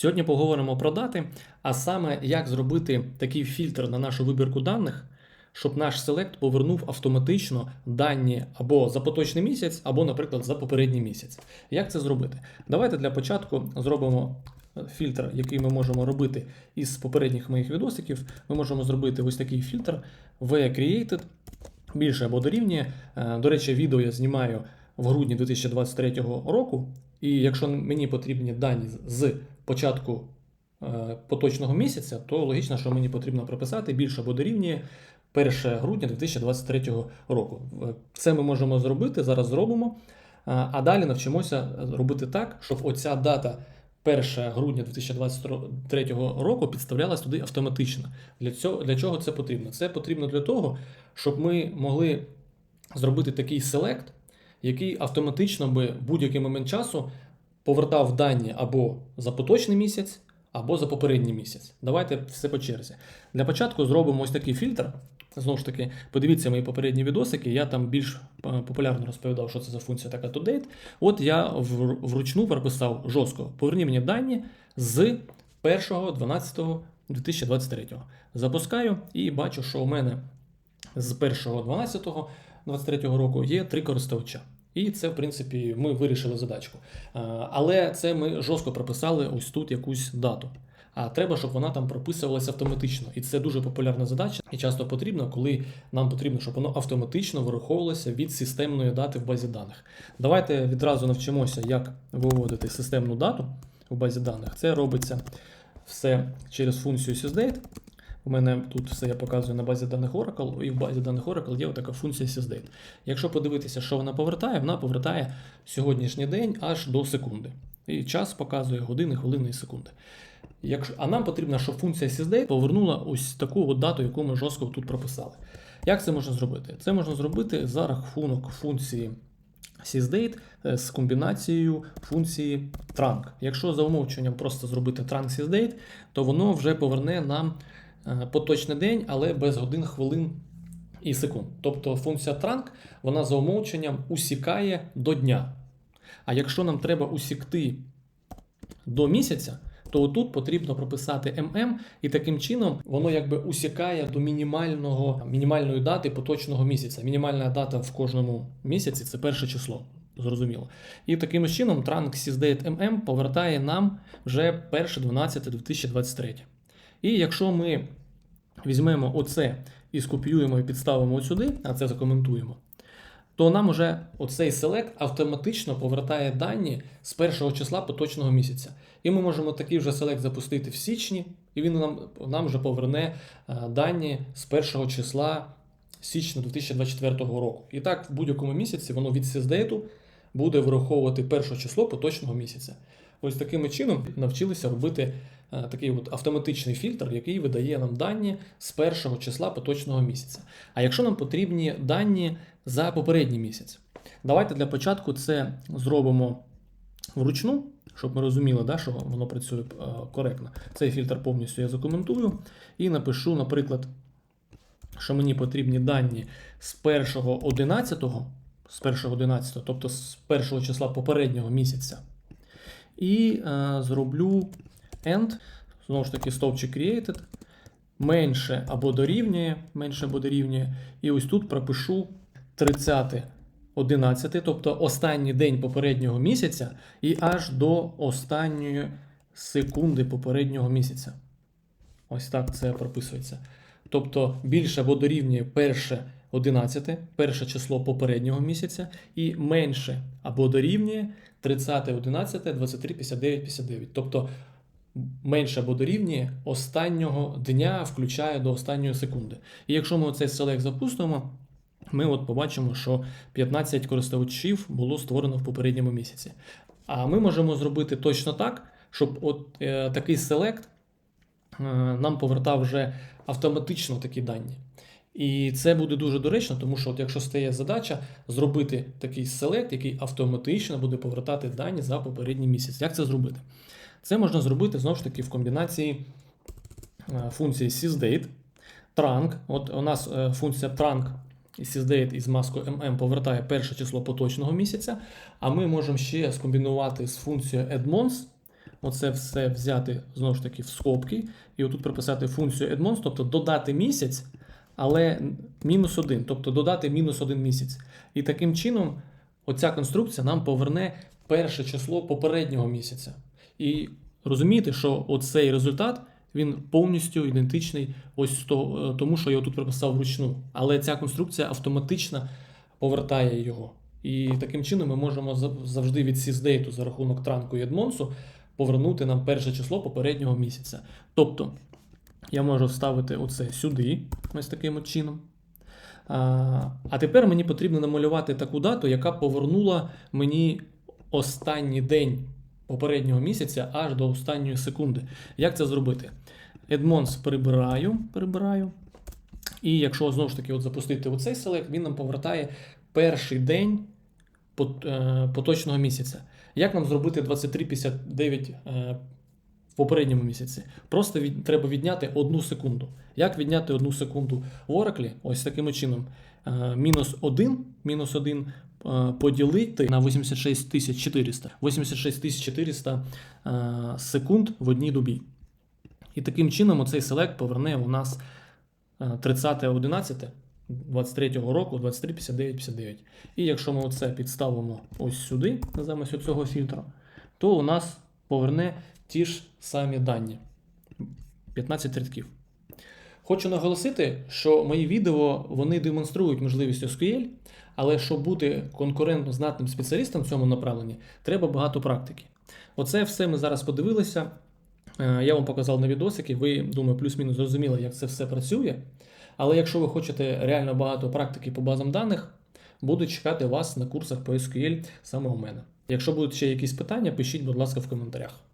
Сьогодні поговоримо про дати, а саме як зробити такий фільтр на нашу вибірку даних, щоб наш селект повернув автоматично дані або за поточний місяць, або, наприклад, за попередній місяць. Як це зробити? Давайте для початку зробимо е, фільтр, який ми можемо робити із попередніх моїх відосиків. Ми можемо зробити ось такий фільтр V-Created, більше або дорівнює. Е, До речі, відео я знімаю в грудні 2023 року. І якщо мені потрібні дані з початку е, поточного місяця, то логічно, що мені потрібно прописати більше або дорівнює 1 грудня 2023 року. Е, Це ми можемо зробити, зараз зробимо. Е, А далі навчимося робити так, щоб оця дата 1 грудня 2023 року підставлялась туди автоматично. Для цього для чого це потрібно? Це потрібно для того, щоб ми могли зробити такий селект, який автоматично би в будь-який момент часу повертав дані або за поточний місяць, або за попередній місяць. Давайте все по черзі. Для початку зробимо ось такий фільтр. Знову ж таки, подивіться мої попередні відосики. Я там більш е, популярно розповідав, що це за функція така to date. От я вручну прописав жорстко. Поверні мені дані з 1.12.2023. Запускаю і бачу, що у мене з 1.12.23 року є три користувача. І це, в принципі, ми вирішили задачку. Е, Але це ми жорстко прописали ось тут якусь дату. А треба, щоб вона там прописувалася автоматично. І це дуже популярна задача, і часто потрібно, коли нам потрібно, щоб воно автоматично вираховувалося від системної дати в базі даних. Давайте відразу навчимося, як виводити системну дату в базі даних. Це робиться все через функцію sysdate. У мене тут все я показую на базі даних Oracle, і в базі даних Oracle є така функція sysdate. Якщо подивитися, що вона повертає, вона повертає сьогоднішній день аж до секунди. І час показує години, хвилини і секунди. Якщо, а нам потрібно, щоб функція sysdate повернула ось таку от дату, яку ми жорстко тут прописали. Як це можна зробити? Це можна зробити за рахунок функції sysdate е, з комбінацією функції trunk. Якщо за умовченням просто зробити trunk sysdate, то воно вже поверне нам поточний день, але без годин, хвилин і секунд. Тобто функція trunk, вона за умовченням усікає до дня. А якщо нам треба усікти до місяця, то тут потрібно прописати MM, і таким чином воно якби усікає до мінімального, мінімальної дати поточного місяця. Мінімальна дата в кожному місяці це перше число. Зрозуміло. І таким чином Trunk SysDate MM повертає нам вже 1.12.2023. І якщо ми візьмемо оце і скопіюємо і підставимо от сюди, а це закоментуємо, то нам уже оцей селект автоматично повертає дані з першого числа поточного місяця. І ми можемо такий вже селект запустити в січні, і він нам, нам вже поверне е, дані з першого числа січня 2024 року. І так в будь-якому місяці воно від сіздейту буде враховувати перше число поточного місяця. Ось таким чином навчилися робити е, такий от автоматичний фільтр, який видає нам дані з першого числа поточного місяця. А якщо нам потрібні дані за попередній місяць, давайте для початку це зробимо вручну, щоб ми розуміли, да, що воно працює е, коректно. Цей фільтр повністю я закоментую і напишу, наприклад, що мені потрібні дані з 1.11, з 1.11, тобто з першого числа попереднього місяця. І е, зроблю end, знову ж таки, стовпчик created, менше або дорівнює, менше або дорівнює. І ось тут пропишу 30 11, тобто останній день попереднього місяця, і аж до останньої секунди попереднього місяця. Ось так це прописується. Тобто більше або дорівнює перше 11, перше число попереднього місяця, і менше або дорівнює 30, 11, 23, 59, 59. Тобто менше або дорівнює останнього дня, включає до останньої секунди. І якщо ми цей селект запустимо, ми от побачимо, що 15 користувачів було створено в попередньому місяці. А ми можемо зробити точно так, щоб от е, такий селект е, нам повертав вже автоматично такі дані. І це буде дуже доречно, тому що от якщо стає задача зробити такий селект, який автоматично буде повертати дані за попередній місяць. Як це зробити? Це можна зробити знову ж таки в комбінації е, функції sysdate, trunk. От у нас е, функція trunk sysdate із маскою mm повертає перше число поточного місяця, а ми можемо ще скомбінувати з функцією addMonths оце все взяти знову ж таки в скобки, і отут прописати функцію addMonths, тобто додати місяць, але мінус один, тобто додати мінус один місяць. І таким чином оця конструкція нам поверне перше число попереднього місяця. І розумієте, що оцей результат він повністю ідентичний ось то, е, тому, що я тут прописав вручну. Але ця конструкція автоматично повертає його. І таким чином ми можемо зав- завжди від сіздейту за рахунок транку і Едмонсу повернути нам перше число попереднього місяця. Тобто я можу вставити оце сюди, ось таким от чином. А, тепер мені потрібно намалювати таку дату, яка повернула мені останній день попереднього місяця аж до останньої секунди. Як це зробити? Едмонс прибираю, прибираю. І якщо знову ж таки от запустити оцей селект, він нам повертає перший день е, поточного місяця. Як нам зробити 23.59 е, в попередньому місяці? Просто від, треба відняти одну секунду. Як відняти одну секунду в Oracle? Ось таким чином. Е, Мінус 1, мінус 1 е, поділити на 86 400. 86 400 е, секунд в одній добі. І таким чином оцей селект поверне у нас е, 30.11 23 року 23.59.59. І якщо ми оце підставимо ось сюди, замість цього фільтру, то у нас поверне ті ж самі дані 15 рядків. Хочу наголосити, що мої відео вони демонструють можливість SQL, але щоб бути конкурентно знатним спеціалістом в цьому направленні, треба багато практики. Оце все ми зараз подивилися. Е, Я вам показав на відосики, ви, думаю, плюс-мінус зрозуміли, як це все працює. Але якщо ви хочете реально багато практики по базам даних, буду чекати вас на курсах по SQL саме у мене. Якщо будуть ще якісь питання, пишіть, будь ласка, в коментарях.